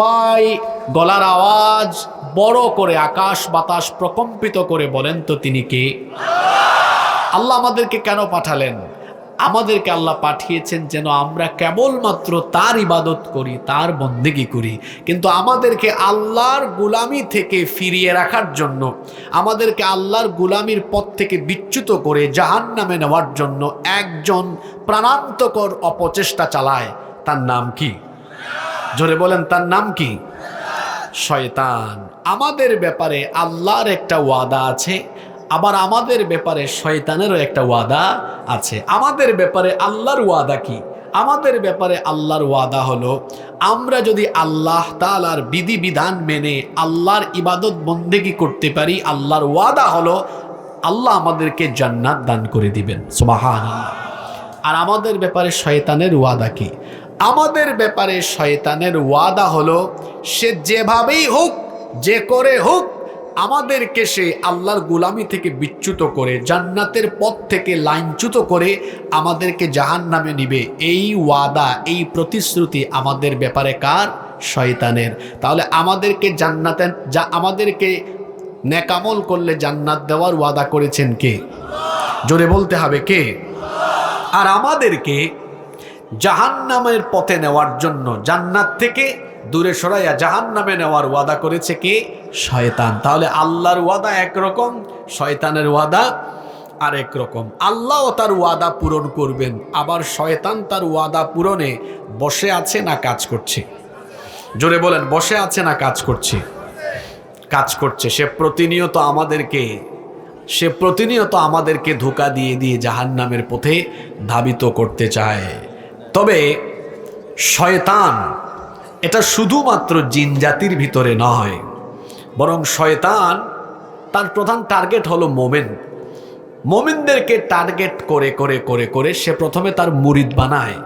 সবাই গলার আওয়াজ বড় করে আকাশ বাতাস প্রকম্পিত করে বলেন তো তিনি কে? আল্লাহ আমাদেরকে কেন পাঠালেন? আমাদেরকে আল্লাহ পাঠিয়েছেন যেন আমরা কেবলমাত্র তার ইবাদত করি, তার বন্দেগি করি। কিন্তু আমাদেরকে আল্লাহর গুলামি থেকে ফিরিয়ে রাখার জন্য, আমাদেরকে আল্লাহর গুলামির পথ থেকে বিচ্যুত করে জাহান নামে নেওয়ার জন্য একজন প্রাণান্তকর অপচেষ্টা চালায়। তার নাম কি? জোরে বলেন, তার নাম কি? শয়তান। আমাদের ব্যাপারে আল্লাহর একটা ওয়াদা আছে, আবার আমাদের ব্যাপারে শয়তানেরও একটা ওয়াদা আছে। আমাদের ব্যাপারে আল্লাহর ওয়াদা কি? আমাদের ব্যাপারে আল্লাহর ওয়াদা হলো, আমরা যদি আল্লাহ তালার বিধিবিধান মেনে আল্লাহর ইবাদত বন্দেগি করতে পারি, আল্লাহর ওয়াদা হলো, আল্লাহ আমাদেরকে জান্নাত দান করে দিবেন। সুবাহান আর আমাদের ব্যাপারে শয়তানের ওয়াদা কি? আমাদের ব্যাপারে শয়তানের ওয়াদা হলো, সে যেভাবেই হোক, যে করে হোক, আমাদেরকে সে আল্লাহর গুলামি থেকে বিচ্যুত করে, জান্নাতের পথ থেকে লাইনচ্যুত করে আমাদেরকে জাহান নামে নিবে। এই ওয়াদা, এই প্রতিশ্রুতি আমাদের ব্যাপারে কার? শয়তানের। তাহলে আমাদেরকে জান্নাতের যা আমাদেরকে নেকামল করলে জান্নাত দেওয়ার ওয়াদা করেছেন কে? জোরে বলতে হবে কে? আর আমাদেরকে জাহান্নামের পথে নেওয়ার জন্য জান্নাত থেকে দূরে সরাইয়া জাহান্নামে নেওয়ার ওয়াদা করেছে কে? শয়তান। তাহলে আল্লাহর ওয়াদা একরকম, শয়তানের ওয়াদা আরেক রকম। আল্লাহ তার ওয়াদা পূরণ করবেন, আবার শয়তান তার ওয়াদা পূরণে বসে আছে না কাজ করছে? জোরে বলেন, বসে আছে না কাজ করছে? কাজ করছে। সে প্রতিনিয়ত আমাদেরকে, সে প্রতিনিয়ত আমাদেরকে ধোকা দিয়ে দিয়ে জাহান্নামের পথে ধাবিত করতে চায়। তবে শয়তান এটা শুধুমাত্র জিন জাতির ভিতরে নয়, বরং শয়তান তার প্রধান টার্গেট হলো মোমেন। মোমিনদেরকে টার্গেট করে করে করে করে সে প্রথমে তার মুরিদ বানায়।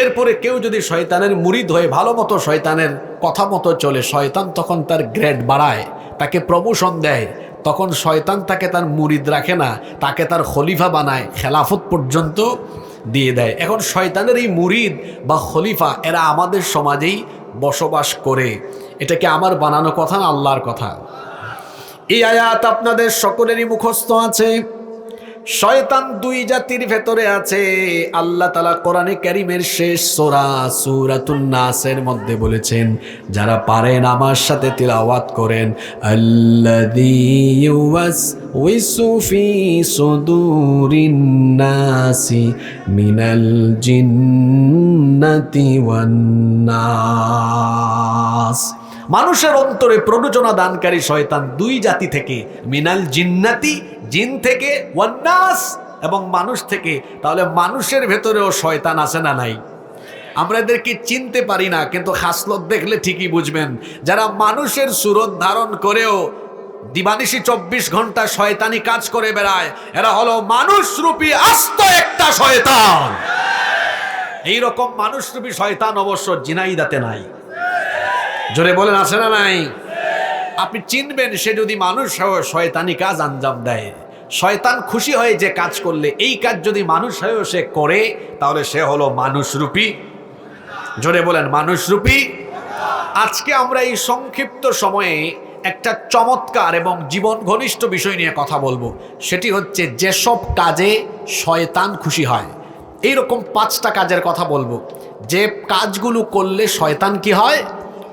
এরপরে কেউ যদি শয়তানের মুরিদ হয়ে ভালো মতো শয়তানের কথা মতো চলে, শয়তান তখন তার গ্রেড বাড়ায়, তাকে প্রমোশন দেয়। তখন শয়তান তাকে তার মুরিদ রাখে না, তাকে তার খলিফা বানায়। খেলাফত পর্যন্ত দিয়ে দেয়। এখন শয়তানের এই মুরিদ বা খলিফা, এরা আমাদের সমাজেই বসবাস করে। এটাকে আমার বানানো কথা না আল্লাহর কথা? এই আয়াত আপনাদের সকলেরই মুখস্থ আছে। শয়তান দুই জাতির ভেতরে আছে। আল্লাহ তালা কোরআনে ক্যারিমের শেষ সোরা সুরাতুল নাসের মধ্যে বলেছেন, যারা পারেন আমার সাথে তিলাওয়াত করেন নাসি মিনাল জিন্নাতি ওয়ান নাস মানুষের অন্তরে প্ররোচনা দানকারী শয়তান দুই জাতি থেকে, মিনাল জিন্নাতি, জিন থেকে, ওয়ান্নাস, এবং মানুষ থেকে। তাহলে মানুষের ভেতরেও শয়তান আছে না নাই? আমরা এদেরকে চিনতে পারি না, কিন্তু খাসলত দেখলে ঠিকই বুঝবেন। যারা মানুষের সুরত ধারণ করেও দিবানিশি চব্বিশ ঘণ্টা শয়তানি কাজ করে বেড়ায়, এরা হলো মানুষরূপী আস্ত একটা শয়তান। এইরকম মানুষরূপী শয়তান অবশ্য জিনাইদাতে নাই। জোরে বলেন, আছে না নাই? আপনি চিনবেন, সে যদি মানুষ হয়ে শয়তানি কাজ আঞ্জাম দেয়। শয়তান খুশি হয়ে যে কাজ করলে, এই কাজ যদি মানুষ হয়েও সে করে, তাহলে সে হলো মানুষরূপী। জোরে বলেন, মানুষরূপী। আজকে আমরা এই সংক্ষিপ্ত সময়ে একটা চমৎকার এবং জীবন ঘনিষ্ঠ বিষয় নিয়ে কথা বলব। সেটি হচ্ছে, যেসব কাজে শয়তান খুশি হয়, এইরকম পাঁচটা কাজের কথা বলব। যে কাজগুলো করলে শয়তান কি হয়?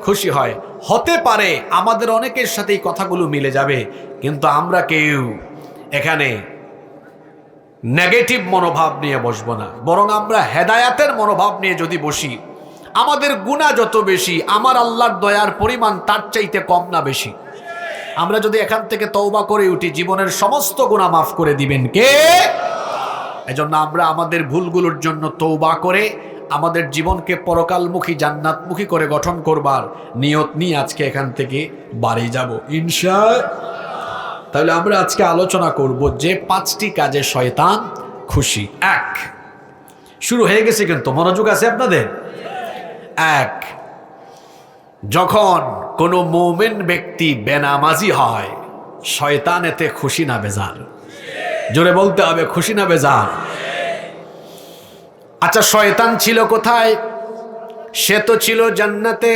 খুশি হয়। হতে পারে আমাদের অনেকের সাথে এই কথাগুলো মিলে যাবে, কিন্তু আমরা কেউ এখানে নেগেটিভ মনোভাব নিয়ে বসবো না। বরং আমরা হেদায়াতের মনোভাব নিয়ে যদি বসি, আমাদের গুণা যত বেশি, আমার আল্লাহর দয়ার পরিমাণ তার চাইতে কম না বেশি। আমরা যদি এখান থেকে তওবা করে উঠি, জীবনের সমস্ত গুণা মাফ করে দিবেন। কে? এজন্য আমরা আমাদের ভুলগুলোর জন্য তৌবা করে আমাদের জীবনকে পরকালমুখী, জান্নাতমুখী করে গঠন করবার নিয়ত নিয়ে আজকে এখান থেকে বাড়ি যাব। ইনশা তাহলে আমরা আজকে আলোচনা করব যে পাঁচটি কাজে শয়তান খুশি। এক, শুরু হয়ে গেছে কিন্তু, মনোযোগ আছে আপনাদের? এক, যখন কোনো মোমেন ব্যক্তি বেনামাজি হয় শয়তান এতে খুশি না বেজার জোরে বলতে হবে, খুশি না বেজার আচ্ছা শয়তান ছিল কোথায়? সে তো ছিল জান্নাতে।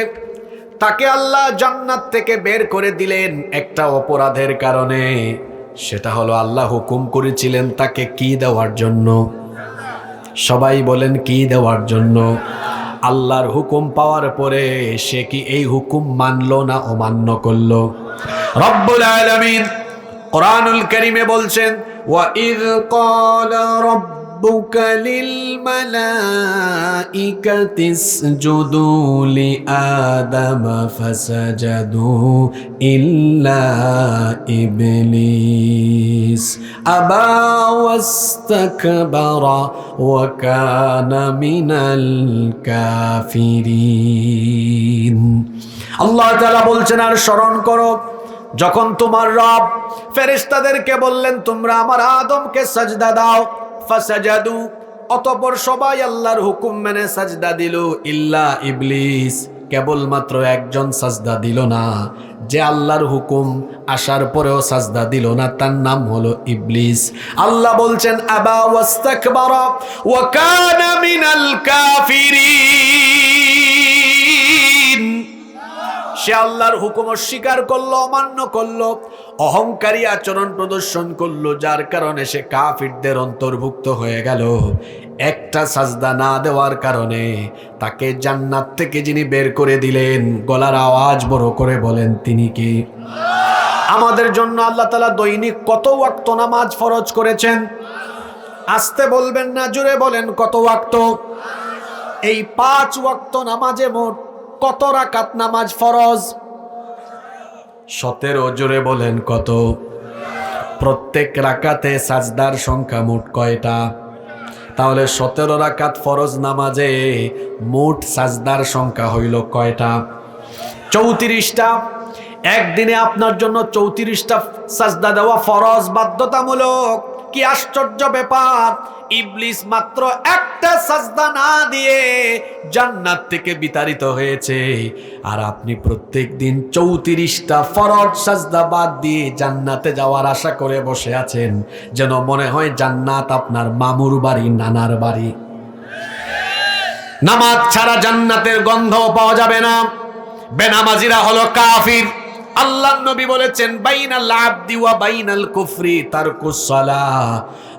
তাকে আল্লাহ জান্নাত থেকে বের করে দিলেন একটা অপরাধের কারণে। সেটা হলো আল্লাহ হুকুম করেছিলেন তাকে কি দেওয়ার জন্য। সবাই বলেন, কি দেওয়ার জন্য? আল্লাহর হুকুম পাওয়ার পরে সে কি এই হুকুম মানলো না অমান্য করল? রব্বুল আলামিন কোরআনুল কারীমে বলছেন, ওয়া ইয ক্বালা ربك للملائكة اسجدوا لآدم فسجدوا إلا إبليس أبى واستكبر وكان من الكافرين আল্লাহ তাআলা বলছেন আর স্মরণ করো যখন তোমার রব ফেরেশতাদেরকে বললেন তোমরা আমার আদমকে সাজদা দাও ফাসাজাদু, অতঃপর সবাই আল্লাহর হুকুম মেনে সাজদা দিল, ইল্লা ইবলিস। কেবলমাত্র একজন সাজদা দিল না, যে আল্লাহর হুকুম আসার পরেও সাজদা দিল না, তার নাম হলো ইবলিস। আল্লাহ বলছেন, আবা ওয়াস্তাকবারা ওয়া কানা মিনাল কাফিরিন। সে আল্লাহর হুকুম অস্বীকার করল, অমান্য করল। অহংকারী আচরণ প্রদর্শন করল, যার কারণে সে কাফিরদের অন্তর্ভুক্ত হয়ে গেল। একটা সাজদা না দেওয়ার কারণে তাকে জান্নাত থেকে যিনি বের করে দিলেন, গলার আওয়াজ বড় করে বলেন, তিনি কি? আমাদের জন্য আল্লাহ তালা দৈনিক কত ওয়াক্ত নামাজ ফরজ করেছেন? আসতে বলবেন না জুড়ে বলেন, কত ওয়াক্ত? এই পাঁচ ওয়াক্ত নামাজে মোট কত রাকাত নামাজ ফরজ? সতেরো জোরে বলেন কত? প্রত্যেক রাকাতে সাজদার সংখ্যা মোট কয়টা? তাহলে সতেরো রাকাত ফরজ নামাজে মোট সাজদার সংখ্যা হইল কয়টা? চৌত্রিশটা। একদিনে আপনার জন্য চৌত্রিশটা সাজদা দেওয়া ফরজ, বাধ্যতামূলক। কি আশ্চর্য ব্যাপার? ইবলিস মাত্র একটা সাজদা না দিয়ে জান্নাত থেকে বিতাড়িত হয়েছে। আর আপনি প্রত্যেক দিন চৌত্রিশটা ফরজ সাজদা বাদ দিয়ে জান্নাতে যাওয়ার আশা করে বসে আছেন, যেন মনে হয় জান্নাত আপনার মামুর বাড়ি, নানার বাড়ি। নামাজ ছাড়া জান্নাতের গন্ধ পাওয়া যাবে না। বেনামাজিরা হলো কাফির। আল্লাহ নবী বলেছেন, বাইনাল আবদি ওয়া বাইনাল কুফরি তারকুস সালাহ।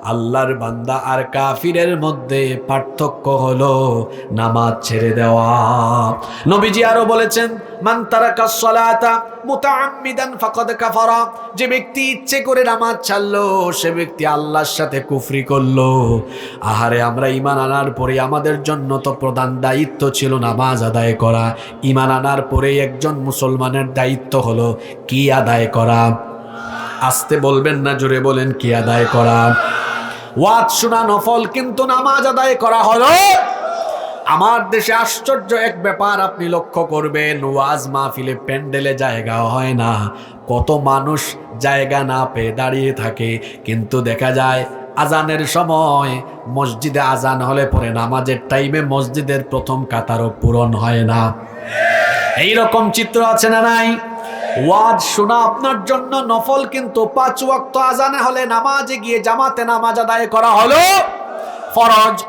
আল্লাহর বান্দা আর কাফিরের মধ্যে পার্থক্য হলো নামাজ ছেড়ে দেওয়া। নবীজি আরও বলেছেন যে ব্যক্তি ইচ্ছে করে নামাজ ছাড়লো, সে ব্যক্তি আল্লাহর সাথে কুফরি করল। আহারে, আমরা ইমান আনার পরে আমাদের জন্য তো প্রধান দায়িত্ব ছিল নামাজ আদায় করা। ইমান আনার পরে একজন মুসলমানের দায়িত্ব হলো কি আদায় করা। আসতে বলবেন না, জোরে বলেন, কি আদায় করা। ওয়াজ শোনা নফল, কিন্তু নামাজ আদায় করা হলো আমার দেশে আশ্চর্য এক ব্যাপার আপনি লক্ষ্য করবেন, ওয়াজ মাহফিলে প্যান্ডেলে জায়গা হয় না। কত মানুষ জায়গা না পেয়ে দাঁড়িয়ে থাকে, কিন্তু দেখা যায় আজানের সময় মসজিদে আজান হলে পরে নামাজের টাইমে মসজিদের প্রথম কাতারও পূরণ হয় না। এই রকম চিত্র আছে না নাই? ওয়াজ শোনা আপনার জন্য নফল, কিন্তু পাঁচ ওয়াক্ত আজানে হলে নামাজে গিয়ে জামাতে নামাজ আদায় করা হলো ফরজ।